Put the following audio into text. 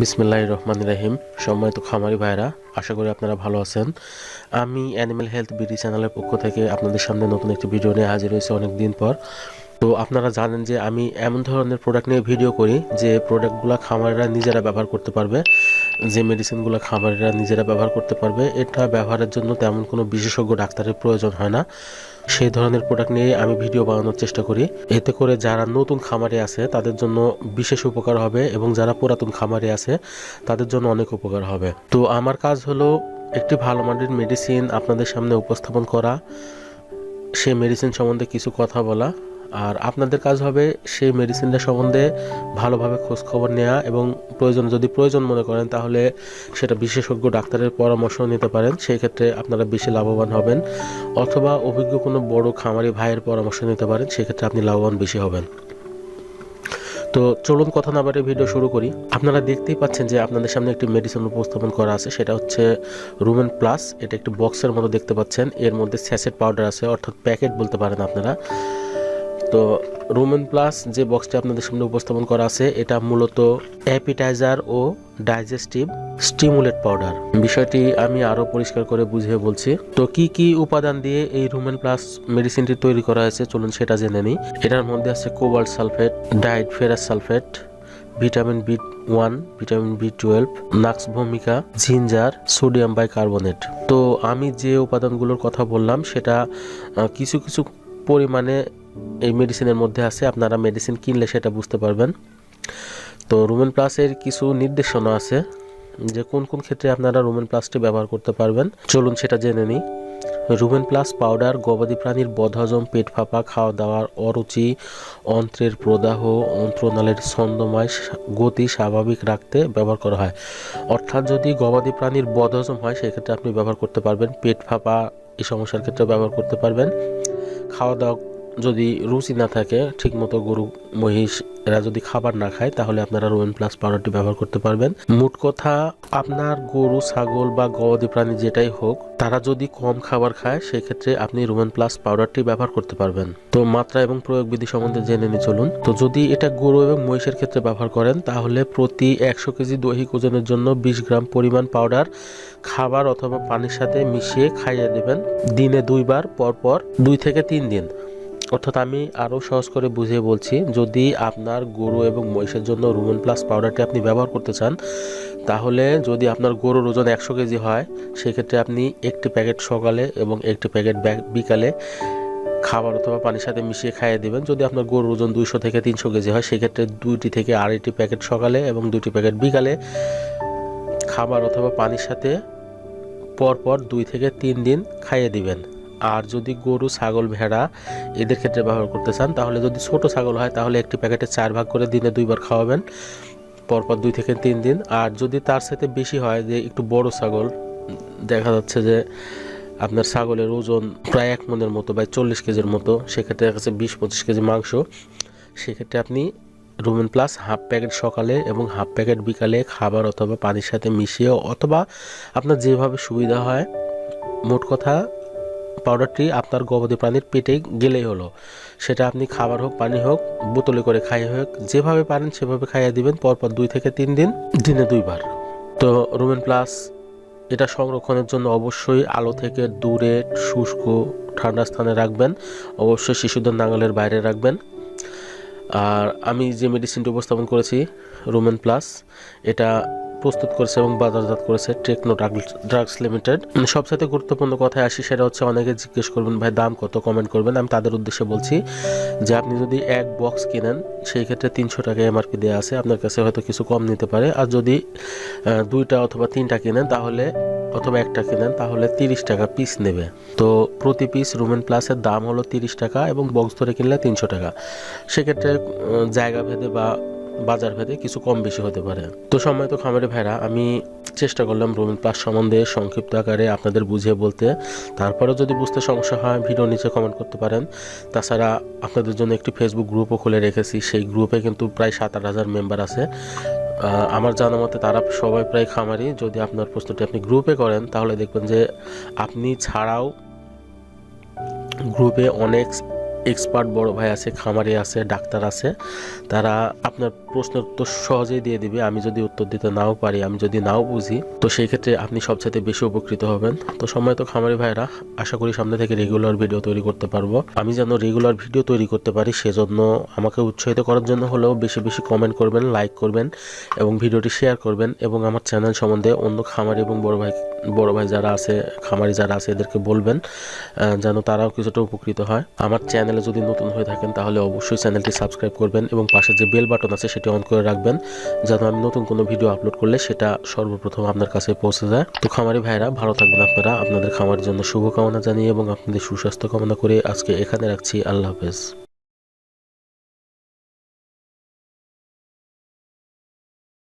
বিসমিল্লাহ রহমান রাহিম। সম্মানিত খামারি ভাইরা আশা করি আপনারা ভালো আছেন। আমি অ্যানিম্যাল হেলথ বিডি চ্যানেলের পক্ষ থেকে আপনাদের সামনে নতুন একটি ভিডিও নিয়ে হাজির হয়েছে অনেক দিন পর। তো আপনারা জানেন যে আমি এমন ধরনের প্রোডাক্ট নিয়ে ভিডিও করি যে প্রোডাক্টগুলো খামারিরা নিজেরা ব্যবহার করতে পারবে। যে মেডিসিনগুলো খামারিরা নিজেরা ব্যবহার করতে পারবে, এটা ব্যবহারের জন্য তেমন কোনো বিশেষজ্ঞ ডাক্তারের প্রয়োজন হয় না। সেই ধরনের প্রোডাক্ট নিয়ে আমি ভিডিও বানানোর চেষ্টা করি। এতে করে যারা নতুন খামারে আছে, তাদের জন্য বিশেষ উপকার হবে এবং যারা পুরাতন খামারে আছে, তাদের জন্য অনেক উপকার হবে। তো আমার কাজ হলো একটি ভালো মানের মেডিসিন আপনাদের সামনে উপস্থাপন করা, সেই মেডিসিন সম্বন্ধে কিছু কথা বলা আর আপনাদের কাজ হবে সেই মেডিসিনটা সম্বন্ধে ভালোভাবে খোঁজ খবর নেওয়া এবং প্রয়োজন যদি প্রয়োজন মনে করেন, তাহলে সেটা বিশেষজ্ঞ ডাক্তারের পরামর্শ নিতে পারেন। সেই ক্ষেত্রে আপনারা বেশি লাভবান হবেন অথবা অভিজ্ঞ কোনো বড় খামারি ভাইয়ের পরামর্শ নিতে পারেন সেক্ষেত্রে আপনি লাভবান বেশি হবেন। তো চলুন কথা না বাড়িয়ে ভিডিও শুরু করি। আপনারা দেখতেই পাচ্ছেন যে আপনাদের সামনে একটি মেডিসিন উপস্থাপন করা আছে, সেটা হচ্ছে রুমেন প্লাস এটা একটি বক্সের মতো দেখতে পাচ্ছেন। এর মধ্যে স্যাসেট পাউডার আছে, অর্থাৎ প্যাকেট বলতে পারেন আপনারা। তো রুমেন প্লাস যে বক্সটি আপনাদের সামনে উপস্থাপন করা আছে, এটা মূলত অ্যাপিটাইজার ও ডাইজেস্টিভ স্টিমুলেট পাউডার বিষয়টি আমি আরও পরিষ্কার করে বুঝিয়ে বলছি। তো কি কি উপাদান দিয়ে এই রুমেন প্লাস মেডিসিনটি তৈরি করা হয়েছে, চলুন সেটা জেনে নিই। এটার মধ্যে আছে কোবাল্ট সালফেট ডাইট ferrous sulphate vitamin B one vitamin B twelve নাক্স ভূমিকা জিঞ্জার সোডিয়াম বাইকার্বনেট তো আমি যে উপাদানগুলোর কথা বললাম, সেটা কিছু কিছু পরিমাণে এই মেডিসিনের মধ্যে আছে, আপনারা মেডিসিন কিনলে সেটা বুঝতে পারবেন। তো রুমেন প্লাসের কিছু নির্দেশনা আছে, যে কোন কোন ক্ষেত্রে আপনারা রুমেন প্লাসটি ব্যবহার করতে পারবেন। চলুন সেটা জেনে নিই। রুমেন প্লাস পাউডার গবাদি প্রাণীর বদহজম, পেট ফাঁপা, খাওয়া দাওয়ার অরুচি, অন্ত্রের প্রদাহ, অন্ত্রনালের ছন্দময় গতি স্বাভাবিক রাখতে ব্যবহার করা হয়। অর্থাৎ যদি গবাদি প্রাণীর বদহজম হয়, সেক্ষেত্রে আপনি ব্যবহার করতে পারবেন পেট ফাঁপা, এই সমস্যার ক্ষেত্রে ব্যবহার করতে পারবেন। খাওয়া দাওয়া যদি রুচি না থাকে, ঠিকমতো গরু, মহিষ, এরা যদি খাবার না খায়, তাহলে আপনারা রোয়েন প্লাস পাউডারটি ব্যবহার করতে পারবেন। মোট কথা, আপনার গরু, ছাগল বা গবাদি প্রাণী যেটাই হোক, তারা যদি কম খাবার খায়, সেক্ষেত্রে আপনি রোমেন প্লাস পাউডারটি ব্যবহার করতে পারবেন। তো মাত্রা এবং প্রয়োগ বিধি সম্বন্ধে জেনে নিয়ে চলুন। তো যদি এটা গরু এবং মহিষের ক্ষেত্রে ব্যবহার করেন, তাহলে প্রতি একশো কেজি দৈহিক ওজনের জন্য বিশ গ্রাম পরিমাণ পাউডার খাবার অথবা পানির সাথে মিশিয়ে খাইয়ে দেবেন দিনে দুইবার, পরপর দুই থেকে তিন দিন। অর্থাৎ আমি আরও সহজ করে বুঝিয়ে বলছি, যদি আপনার গরু এবং মহিষের জন্য রুমেন প্লাস পাউডারটি আপনি ব্যবহার করতে চান, তাহলে যদি আপনার গরুর ওজন একশো কেজি হয়, সেক্ষেত্রে আপনি একটি প্যাকেট সকালে এবং একটি প্যাকেট বিকালে খাবার অথবা পানির সাথে মিশিয়ে খাইয়ে দেবেন। যদি আপনার গরুর ওজন দুইশো থেকে তিনশো কেজি হয়, সেক্ষেত্রে দুইটি থেকে আড়াইটি প্যাকেট সকালে এবং দুইটি প্যাকেট বিকালে খাবার অথবা পানির সাথে পরপর দুই থেকে তিন দিন খাইয়ে দিবেন। আর যদি গরু, ছাগল, ভেড়া এদের ক্ষেত্রে ব্যবহার করতে চান, তাহলে যদি ছোট ছাগল হয়, তাহলে একটি প্যাকেটে চার ভাগ করে দিনে দুইবার খাওয়াবেন, পরপর দুই থেকে তিন দিন। আর যদি তার সাথে বেশি হয়, যে একটু বড় ছাগল, দেখা যাচ্ছে যে আপনার ছাগলের ওজন প্রায় এক মনের মতো বা চল্লিশ কেজির মতো, সেক্ষেত্রে দেখা যাচ্ছে বিশ পঁচিশ কেজি মাংস, সেক্ষেত্রে আপনি রুমেন প্লাস হাফ প্যাকেট সকালে এবং হাফ প্যাকেট বিকালে খাবার অথবা পানির সাথে মিশিয়ে অথবা আপনার যেভাবে সুবিধা হয়, মোট কথা পাউডারটি আপনার গবাদি প্রাণীর পেটে গেলেই হলো। সেটা আপনি খাবার হোক, পানি হোক, বোতলে করে খাইয়ে হোক, যেভাবে পারেন সেভাবে খাইয়ে দিবেন, পরপর দুই থেকে তিন দিন, দিনে দুইবার। তো রুমেন প্লাস এটা সংরক্ষণের জন্য অবশ্যই আলো থেকে দূরে, শুষ্ক, ঠান্ডা স্থানে রাখবেন। অবশ্যই শিশুদের নাগালের বাইরে রাখবেন। আর আমি যে মেডিসিনটি উপস্থাপন করেছি রুমেন প্লাস এটা প্রস্তুত করেছে এবং বাজারজাত করেছে টেকনো ড্রাগস লিমিটেড সবচেয়ে গুরুত্বপূর্ণ কথায় আসি, সেটা হচ্ছে অনেকে জিজ্ঞেস করবেন, ভাই, দাম কত? কমেন্ট করবেন। আমি তাদের উদ্দেশ্যে বলছি যে, আপনি যদি এক বক্স কিনেন, সেই ক্ষেত্রে তিনশো টাকা এমআরপি দেওয়া আছে। আপনার কাছে হয়তো কিছু কম নিতে পারে। আর যদি দুইটা অথবা তিনটা কিনেন, তাহলে, অথবা একটা কিনেন, তাহলে তিরিশ টাকা পিস নেবে। তো প্রতি পিস রুমেন প্লাসের দাম হলো তিরিশ টাকা এবং বক্স ধরে কিনলে তিনশো টাকা। সেক্ষেত্রে জায়গা ভেদে বা বাজার ভেদে কিছু কম বেশি হতে পারে। তো সময় তো খামারে ভাইরা, আমি চেষ্টা করলাম রুমেন প্লাস সম্বন্ধে সংক্ষিপ্ত আকারে আপনাদের বুঝিয়ে বলতে। তারপরেও যদি বুঝতে সমস্যা হয়, ভিডিও নিচে কমেন্ট করতে পারেন। তাছাড়া আপনাদের জন্য একটি ফেসবুক গ্রুপও খুলে রেখেছি। সেই গ্রুপে কিন্তু প্রায় সাত আট হাজার মেম্বার আছে। আমার জানা মতে তারা সবাই প্রায় খামারি। যদি আপনার প্রশ্নটি আপনি গ্রুপে করেন, তাহলে দেখবেন যে আপনি ছাড়াও গ্রুপে অনেক এক্সপার্ট বড় ভাই আছে, খামারি আছে, ডাক্তার আছে, তারা আপনার প্রশ্নের উত্তর সহজেই দিয়ে দিবে। আমি যদি উত্তর দিতে নাও পারি, আমি যদি নাও বুঝি, তো সেই ক্ষেত্রে আপনি সবচাইতে বেশি উপকৃত হবেন। তো সময় তো খামারি ভাইরা আশা করি সামনে থেকে রেগুলার ভিডিও তৈরি করতে পারব। আমি যেন রেগুলার ভিডিও তৈরি করতে পারি, সেজন্য আমাকে উৎসাহিত করার জন্য হলেও বেশি বেশি কমেন্ট করবেন লাইক করবেন এবং ভিডিওটি শেয়ার করবেন এবং আমার চ্যানেল সম্বন্ধে অন্য খামারি এবং বড় ভাই বড় ভাই যারা আছে, খামারি যারা আছে, এদেরকে বলবেন যেন তারাও কিছুটা উপকৃত হয়। আমার চ্যানেলে যদি নতুন হয়ে থাকেন, তাহলে অবশ্যই চ্যানেলটি সাবস্ক্রাইব করবেন এবং পাশে যে বেল বাটন আছে, সেটি অন করে রাখবেন যাতে আমি নতুন কোনো ভিডিও আপলোড করলে সেটা সর্বপ্রথম আপনার কাছে পৌঁছে যায়। তো খামারি ভাইরা ভালো থাকবেন আপনারা। আপনাদের খামারের জন্য শুভকামনা জানিয়ে এবং আপনাদের সুস্বাস্থ্য কামনা করে আজকে এখানে রাখছি। আল্লাহ হাফেজ।